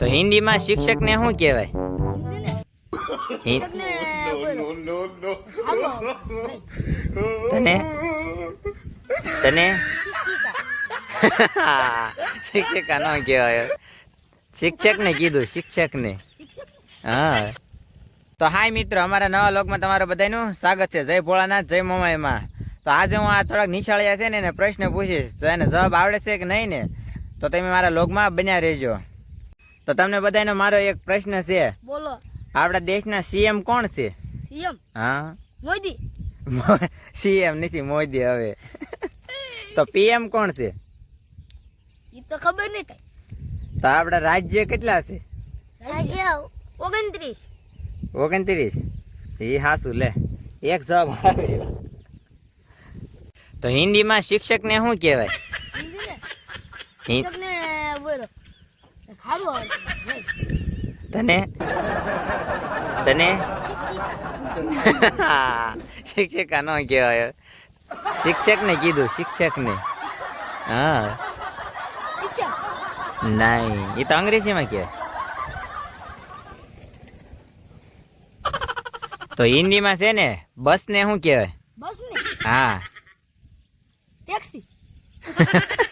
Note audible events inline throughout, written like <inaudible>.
તો હિન્દીમાં શિક્ષકને શું કહેવાય. તને તને શિક્ષિકા. ન કહેવાય. શિક્ષકને કીધું શિક્ષકને. શિક્ષક? હા. તો હાય મિત્રો અમારા નવા લોકમાં તમારું બધાનું સ્વાગત છે. જય ભોળાનાથ જય મોમાઈમાં. તો આજે હું આ થોડાક નિશાળિયા છે ને એને પ્રશ્ન પૂછીશ. તો એને જવાબ આવડે છે કે નહીં ને? તો તમે મારા લોગમાં બન્યા રહેજો. તો તમને બધાનો મારો એક પ્રશ્ન છે. બોલો. આપણા દેશના સીએમ કોણ છે? સીએમ? હા. મોદી. સીએમ નથી મોદી હવે. તો પીએમ કોણ છે? એ તો ખબર નહીં કઈ. તો આપણા રાજ્ય કેટલા છે? રાજ્ય ઓગણત્રીસ. ઓગણત્રીસ? એ હાસું લે. એક જવાબ આવ્યો તો હિન્દીમાં શિક્ષકને શું કહેવાય? શિક્ષકને બોલો. તને? તને? શિક્ષિકા શિક્ષિકા કહેવાય. શિક્ષક ને કીધું શિક્ષકને. હા. ટીચર નહીં એ તો અંગ્રેજીમાં કહેવાય. તો હિન્દીમાં છે ને બસને શું કહેવાય? બસ ને હા ટેક્સી <laughs>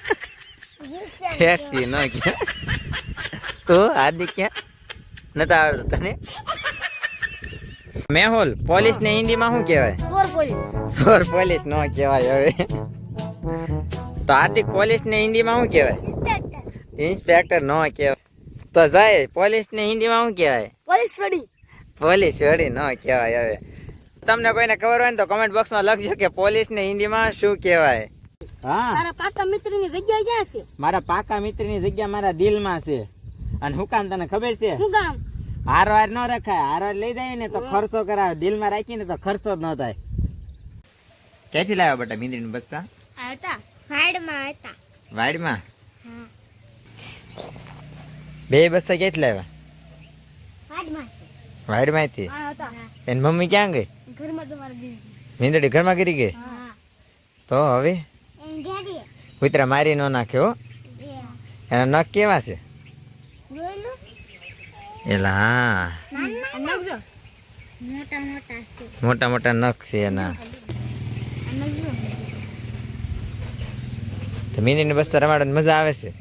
ટેક્સી ન કહેવાય. તો હાર્દિક ક્યાં? નતા આવડતું તને? મેહુલ પોલીસ ને હિન્દીમાં શું કહેવાય? ચોર પોલીસ. સોર પોલીસ ન કહેવાય હવે. તો હાર્દિક પોલીસ ને હિન્દીમાં શું કહેવાય? ઇન્સ્પેક્ટર. નો ન કહેવાય. તો જાય પોલીસ ને હિન્દીમાં શું કહેવાય? પોલીસ વડી. પોલીસ વડી ન કહેવાય હવે. તમને કોઈને ખબર હોય ને તો કમેન્ટ બોક્સમાં લખજો કે પોલીસ ને હિન્દીમાં શું કહેવાય. હા. મારા પાકા મિત્રની જગ્યા ક્યાં છે? મારા પાકા મિત્રની જગ્યા મારા દિલમાં છે. અને હું કામ તને ખબર છે? શું કામ? હાર વાર ન રખાય હાર વાર લઈ જાય ને તો ખર્ચો કરાવે. દિલમાં રાખીને તો ખર્ચો જ ન થાય. ક્યાંથી લાવ્યા બટા મીંદડીની બચ્ચા હતા વાડમાં હતા વાડીમાં? બે બચ્ચા ક્યાંથી લાવ્યા? વાડમાં આ એની મમ્મી ક્યાં ગઈ? મીંદડી ઘરમાં ગરી ગઈ? તો હવે? કૂતરા મારી ન નાખ્યો એના નખ કેવા છે? એલા. મોટા મોટા છે. મોટા મોટા નખ છે એના. તો બચ્ચા રમાડવાની મજા આવે છે.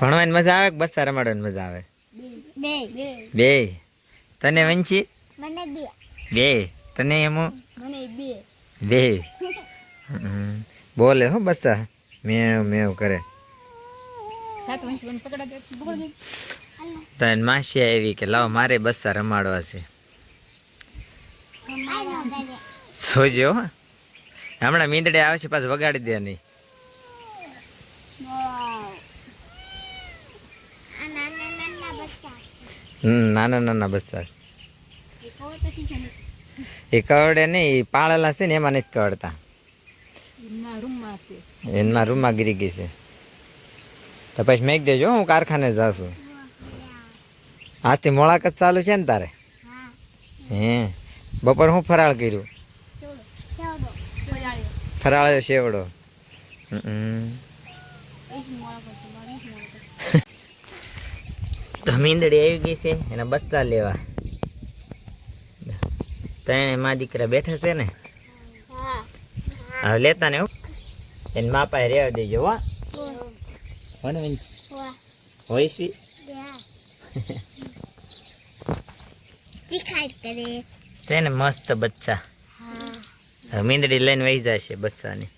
ભણવાની મજા આવે કે બસ રમાડવાની મજા આવે? બે. બે. બે તને વંચી બે. બે. તને એમો? બે. બે. બોલે હો બચ્ચા મેવ મેવ કરે. તને માસી આવી કે લાવો મારે બસ્સા રમાડવા છે. સોજો. હમણાં મીંદડે આવશે પાછું વગાડી દે નહીં. નાના નાના બસ્તા એ કવડે નહીં પાળેલા છે ને, એમાં નથી કવડતા. એમાં રૂમમાં ગીરી ગઈ છે. તો પછી મેક દેજો હું કારખાને જાઉં છું. આજથી મોળાકત ચાલુ છે ને તારે? હે, બપોર હું ફરાળ કર્યું? ફરાળ્યો શેવડો. મીંદડી આવી ગઈ છે, એના બસ્તા લેવા. ત્રણે મા દીકરા બેઠા છે ને હવે લેતા ને એવું એને મા પાસે રહેવા દેજો હો. હો ને વિંચ? છે ને મસ્ત બચ્ચા. મીંદડી લઈને વહી જશે બચ્ચાની.